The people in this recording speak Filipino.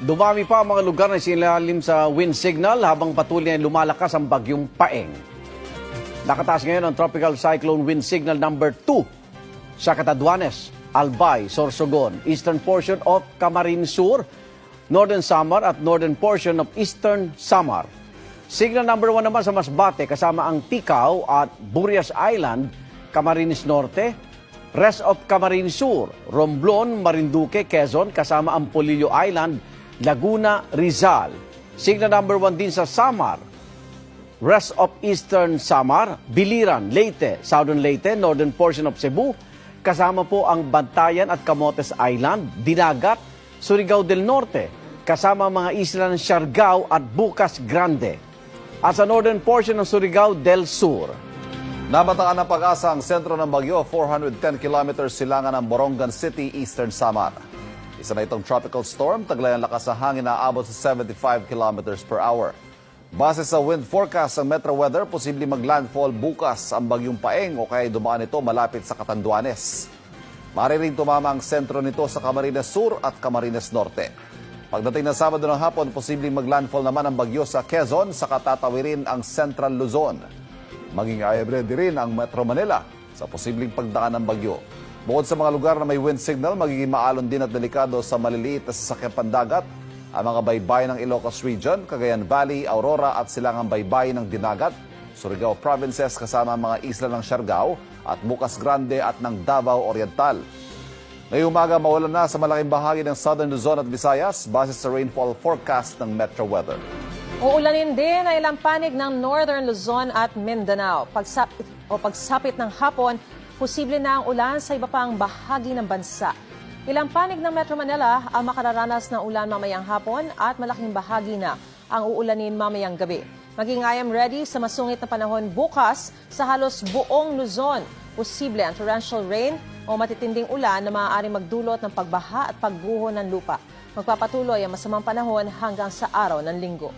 Dumami pa ang mga lugar na sinilalim sa wind signal habang patuloy na lumalakas ang bagyong Paeng. Nakataas ngayon ang tropical cyclone wind signal number 2 sa Catanduanes, Albay, Sorsogon, eastern portion of Camarines Sur, northern Samar at northern portion of eastern Samar. Signal number 1 naman sa Masbate kasama ang Ticao at Burias Island, Camarines Norte, rest of Camarines Sur, Romblon, Marinduque, Quezon kasama ang Polillo Island, Laguna, Rizal. Signal number 1 din sa Samar, rest of Eastern Samar, Biliran, Leyte, Southern Leyte, northern portion of Cebu, kasama po ang Bantayan at Camotes Island, Dinagat, Surigao del Norte, kasama mga isla ng Siargao at Bucas Grande. At sa northern portion ng Surigao del Sur. Nabataan ng pag-asa ang sentro ng Bagyo, 410 kilometers silangan ng Borongan City, Eastern Samar. Isa na itong tropical storm, taglay ang lakas ng hangin na aabot sa 75 kilometers per hour. Base sa wind forecast ng Metro Weather, posible maglandfall bukas ang bagyong Paeng o kaya dumaan ito malapit sa Catanduanes. Maaari ring tumama ang sentro nito sa Camarines Sur at Camarines Norte. Pagdating ng Sabado ng hapon, posibleng maglandfall naman ang bagyo sa Quezon sa katatawirin ang Central Luzon. Maging ready rin ang Metro Manila sa posibleng pagdaan ng bagyo. Bukod sa mga lugar na may wind signal, magiging maalon din at delikado sa maliliit na sasakyan pandagat ang mga baybayin ng Ilocos Region, Cagayan Valley, Aurora at silangang baybayin ng Dinagat, Surigao Provinces kasama ang mga isla ng Siargao at Bucas Grande at ng Davao Oriental. Ngayong umaga, mawalan na sa malaking bahagi ng Southern Luzon at Visayas base sa rainfall forecast ng Metro Weather. Uulanin din ang ilang panig ng Northern Luzon at Mindanao. Pagsapit, o pagsapit ng hapon, posible na ang ulan sa iba pang bahagi ng bansa. Ilang panig ng Metro Manila ang makararanas ng ulan mamayang hapon at malaking bahagi na ang uulanin mamayang gabi. Maging I am ready sa masungit na panahon bukas sa halos buong Luzon. Posible ang torrential rain o matitinding ulan na maaaring magdulot ng pagbaha at pagguho ng lupa. Magpapatuloy ang masamang panahon hanggang sa araw ng linggo.